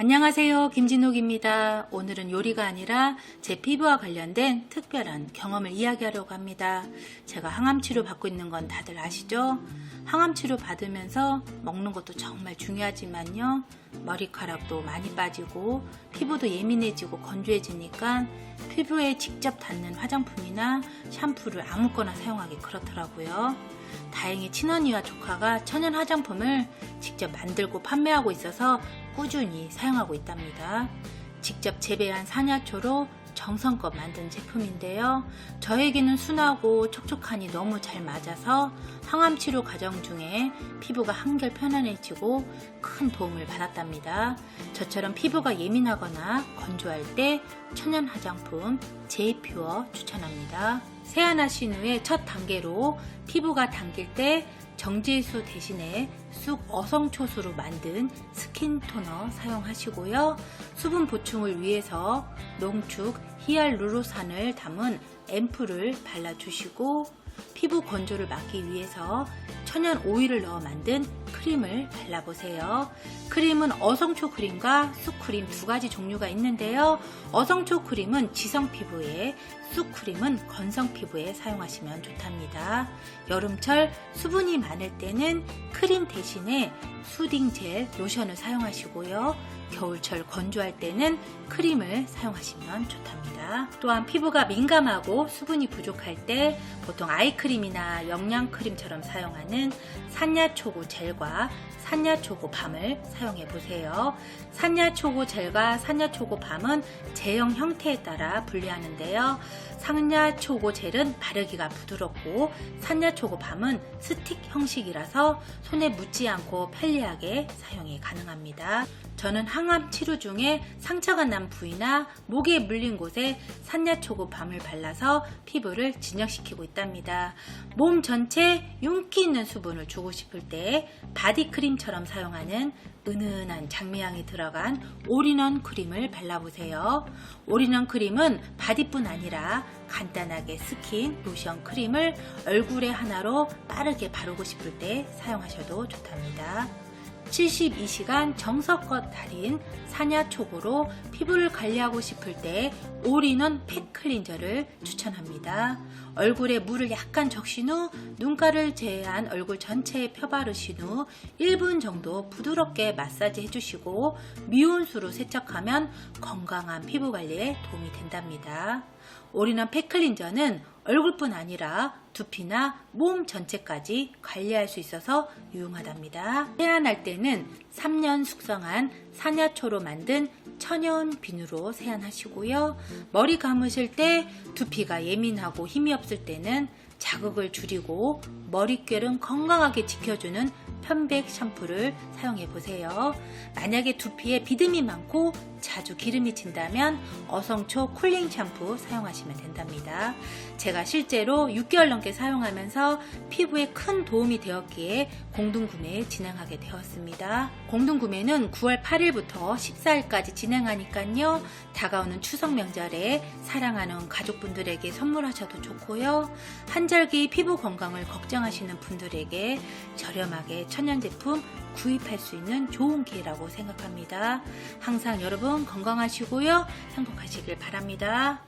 안녕하세요. 김진옥입니다. 오늘은 요리가 아니라 제 피부와 관련된 특별한 경험을 이야기하려고 합니다. 제가 항암 치료 받고 있는 건 다들 아시죠? 항암 치료 받으면서 먹는 것도 정말 중요하지만요. 머리카락도 많이 빠지고 피부도 예민해지고 건조해지니까 피부에 직접 닿는 화장품이나 샴푸를 아무거나 사용하기 그렇더라고요. 다행히 친언니와 조카가 천연 화장품을 직접 만들고 판매하고 있어서 꾸준히 사용하고 있답니다. 직접 재배한 산야초로 정성껏 만든 제품인데요. 저에게는 순하고 촉촉하니 너무 잘 맞아서 항암 치료 과정 중에 피부가 한결 편안해지고 큰 도움을 받았답니다. 저처럼 피부가 예민하거나 건조할 때 천연 화장품 제이퓨어 추천합니다. 세안하신 후에 첫 단계로 피부가 당길 때 정제수 대신에 쑥 어성초수로 만든 스킨 토너 사용하시고요. 수분 보충을 위해서 농축 히알루로산을 담은 앰플을 발라주시고 피부 건조를 막기 위해서 천연 오일을 넣어 만든 크림을 발라보세요. 크림은 어성초 크림과 쑥 크림 두 가지 종류가 있는데요. 어성초 크림은 지성 피부에, 쑥 크림은 건성 피부에 사용하시면 좋답니다. 여름철 수분이 많을 때는 크림 대신에 수딩 젤, 로션을 사용하시고요. 겨울철 건조할 때는 크림을 사용하시면 좋답니다. 또한 피부가 민감하고 수분이 부족할 때 보통 아이크림이나 영양크림처럼 사용하는 산야초고 젤과 산야초고 밤을 사용해 보세요. 산야초고 젤과 산야초고 밤은 제형 형태에 따라 분리하는데요. 산야초고 젤은 바르기가 부드럽고 산야초고 밤은 스틱 형식이라서 손에 묻지 않고 편리하게 사용이 가능합니다. 저는 항암 치료 중에 상처가 난 부위나 목에 물린 곳에 산야초고 밤을 발라서 피부를 진정시키고 있답니다. 몸 전체 윤기 있는 수분을 주고 싶을 때 바디크림처럼 사용하는 은은한 장미향이 들어간 올인원 크림을 발라보세요. 올인원 크림은 바디뿐 아니라 간단하게 스킨, 로션 크림을 얼굴에 하나로 빠르게 바르고 싶을 때 사용하셔도 좋답니다. 72시간 정석껏 달인 산야초고로 피부를 관리하고 싶을 때 올인원 팩 클린저를 추천합니다. 얼굴에 물을 약간 적신 후 눈가를 제외한 얼굴 전체에 펴바르신 후 1분 정도 부드럽게 마사지 해주시고 미온수로 세척하면 건강한 피부 관리에 도움이 된답니다. 올인원 팩 클린저는 얼굴뿐 아니라 두피나 몸 전체까지 관리할 수 있어서 유용하답니다. 세안할 때는 3년 숙성한 산야초로 만든 천연 비누로 세안하시고요. 머리 감으실 때 두피가 예민하고 힘이 없을 때는 자극을 줄이고 머릿결은 건강하게 지켜주는 편백 샴푸를 사용해 보세요. 만약에 두피에 비듬이 많고 자주 기름이 진다면 어성초 쿨링 샴푸 사용하시면 된답니다. 제가 실제로 6개월 넘게 사용하면서 피부에 큰 도움이 되었기에 공동구매 진행하게 되었습니다. 공동구매는 9월 8일부터 14일까지 진행하니까요. 다가오는 추석 명절에 사랑하는 가족분들에게 선물하셔도 좋고요. 한절기 피부 건강을 걱정하시는 분들에게 저렴하게 천연 제품 구입할 수 있는 좋은 기회라고 생각합니다. 항상 여러분 건강하시고요. 행복하시길 바랍니다.